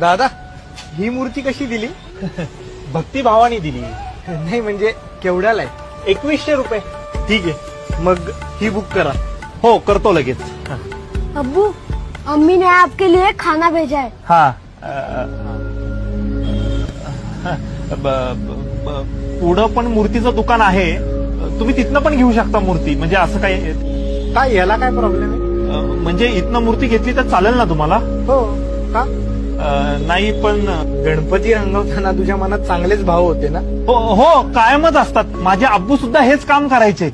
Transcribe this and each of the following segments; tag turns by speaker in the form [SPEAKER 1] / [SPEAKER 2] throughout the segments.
[SPEAKER 1] दादा ही मूर्ती कशी दिली?
[SPEAKER 2] भक्तिभावाने दिली.
[SPEAKER 1] नाही म्हणजे केवढ्याला आहे?
[SPEAKER 2] एकवीसशे रुपये.
[SPEAKER 1] ठीक आहे. मग ही बुक करा.
[SPEAKER 2] हो करतो लगेच.
[SPEAKER 3] अब्बू अम्मी ने आपके लिए खाना भेजा है.
[SPEAKER 2] हा. अ, ब- ब- ब- पुढं पण मूर्तीचं दुकान आहे. तुम्ही तिथनं पण घेऊ शकता मूर्ती. म्हणजे असं काही
[SPEAKER 1] काय याला काय प्रॉब्लेम आहे?
[SPEAKER 2] म्हणजे इथनं मूर्ती घेतली तर चालेल ना तुम्हाला?
[SPEAKER 1] हो. का?
[SPEAKER 2] नाही पण
[SPEAKER 1] गणपती रंगवताना तुझ्या मनात चांगलेच भाव होते ना?
[SPEAKER 2] हो हो कायमच असतात. माझे अब्बू सुद्धा हेच काम करायचे.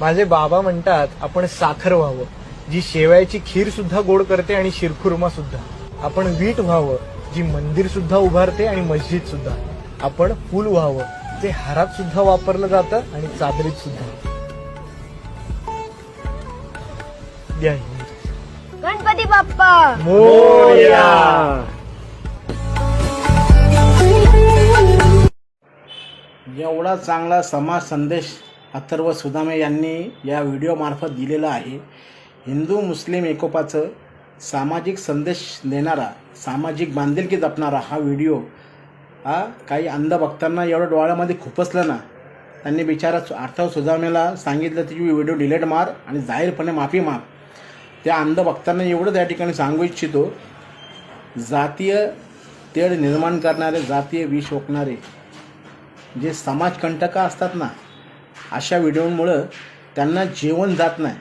[SPEAKER 1] माझे बाबा म्हणतात आपण साखर व्हावं. जी शेवयाची खीर सुद्धा गोड करते आणि शिरखुर्मा सुद्धा. आपण वीट व्हावं जी मंदिर सुद्धा उभारते आणि मस्जिद सुद्धा. आपण फुल व्हावं ते हारात सुद्धा वापरलं जातं आणि चादरीत सुद्धा. द्या.
[SPEAKER 3] गणपती बाप्पा!
[SPEAKER 1] मोरया.
[SPEAKER 4] एवढा चांगला समाज संदेश अथर्व सुदामे यांनी या व्हिडिओमार्फत दिलेला आहे. हिंदू मुस्लिम एकोपाचं सामाजिक संदेश देणारा सामाजिक बांधिलकी जपणारा हा व्हिडिओ हा काही अंध भक्तांना एवढं डोळ्यामध्ये खुपसलं ना त्यांनी बिचारा अथर्व सुदामेला सांगितलं की व्हिडिओ डिलीट मार आणि जाहीरपणे माफी माग. त्या अंध भक्तांना एवढं त्या ठिकाणी सांगू इच्छितो जातीय तेढ निर्माण करणारे जातीय विष ओकणारे जे समाजकंटक असतात ना अशा व्हिडिओमुळं त्यांना जेवण जात नाही.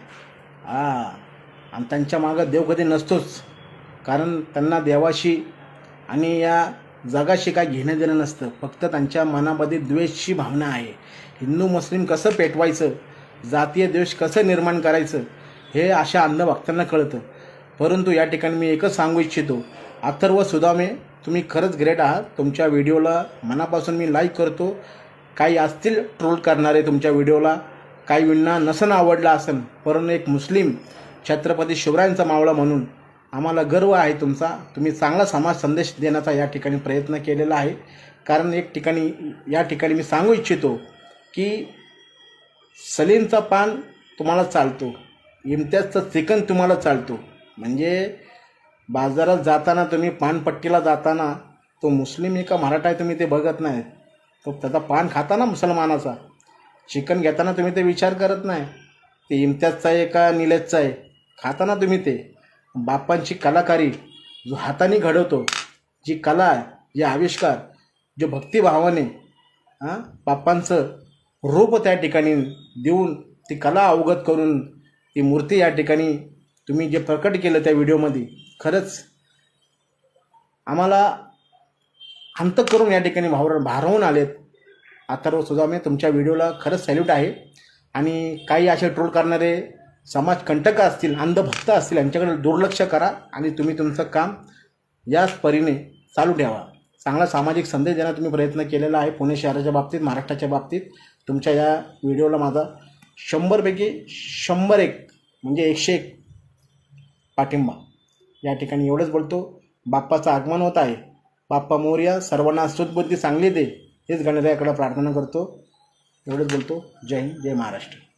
[SPEAKER 4] आणि त्यांच्या मागं देव कधी नसतोच. कारण त्यांना देवाशी आणि या जगाशी काय घेणं देणं नसतं. फक्त त्यांच्या मनामध्ये द्वेषची भावना आहे. हिंदू मुस्लिम कसं पेटवायचं? जातीय द्वेष कसं निर्माण करायचं? हे अशा अंधभक्तांना कळतं. परंतु या ठिकाणी मी एकच सांगू इच्छितो. अथर्व सुदामे तुम्ही खरंच ग्रेट आहात. तुमच्या व्हिडिओला मनापासून मी लाईक करतो. काही असतील ट्रोल करणारे तुमच्या व्हिडिओला काही विणना नसन आवडला असेल परंतु एक मुस्लिम छत्रपती शिवरायांचा मावळा म्हणून आम्हाला गर्व आहे तुमचा. तुम्ही चांगला समाज संदेश देण्याचा या ठिकाणी प्रयत्न केलेला आहे. कारण एक ठिकाणी या ठिकाणी मी सांगू इच्छितो की सलीमचा पान तुम्हाला चालतो. इम्तियाजचं चिकन तुम्हाला चालतो. म्हणजे बाजारात जाताना तुम्ही पानपट्टीला जाताना तो मुस्लिम आहे का मराठा आहे तुम्ही ते बघत नाही. तो त्याचा पान खाता ना मुसलमानाचा? चिकन घेताना तुम्ही ते विचार करत नाही. ते इम्तियाजचा आहे का निलेजचा आहे? खाताना तुम्ही ते. बापांची कलाकारी जो हाताने घडवतो जी कला आहे जे आविष्कार जो भक्तिभावाने हां बाप्पांचं रूप त्या ठिकाणी देऊन ती कला अवगत करून ती मूर्ती या ठिकाणी तुम्ही जे प्रकट केलं त्या व्हिडिओमध्ये खरंच आम्हाला अंत करून या ठिकाणी भावर भारवून आलेत. अथर्व सुदामे तुमच्या व्हिडिओला खरंच सॅल्यूट आहे. आणि काही असे ट्रोल करणारे समाज कंटक असतील अंधभक्त असतील यांच्याकडे दुर्लक्ष करा आणि तुम्ही तुमचं काम याच परीने चालू ठेवा. चांगला सामाजिक संदेश देण्याचा तुम्ही प्रयत्न केलेला आहे पुणे शहराच्या बाबतीत महाराष्ट्राच्या बाबतीत. तुमच्या या व्हिडिओला माझा शंभरपैकी शंभर एक म्हणजे एकशे एक पाठिंबा. या ठिकाणी एवढंच बोलतो. बाप्पाचं आगमन होत आहे. बाप्पा मोर्या सर्वांना सुदबुद्धी चांगली दे हेच गणरायाकडे प्रार्थना करतो. एवढंच बोलतो. जय हिंद जय महाराष्ट्र.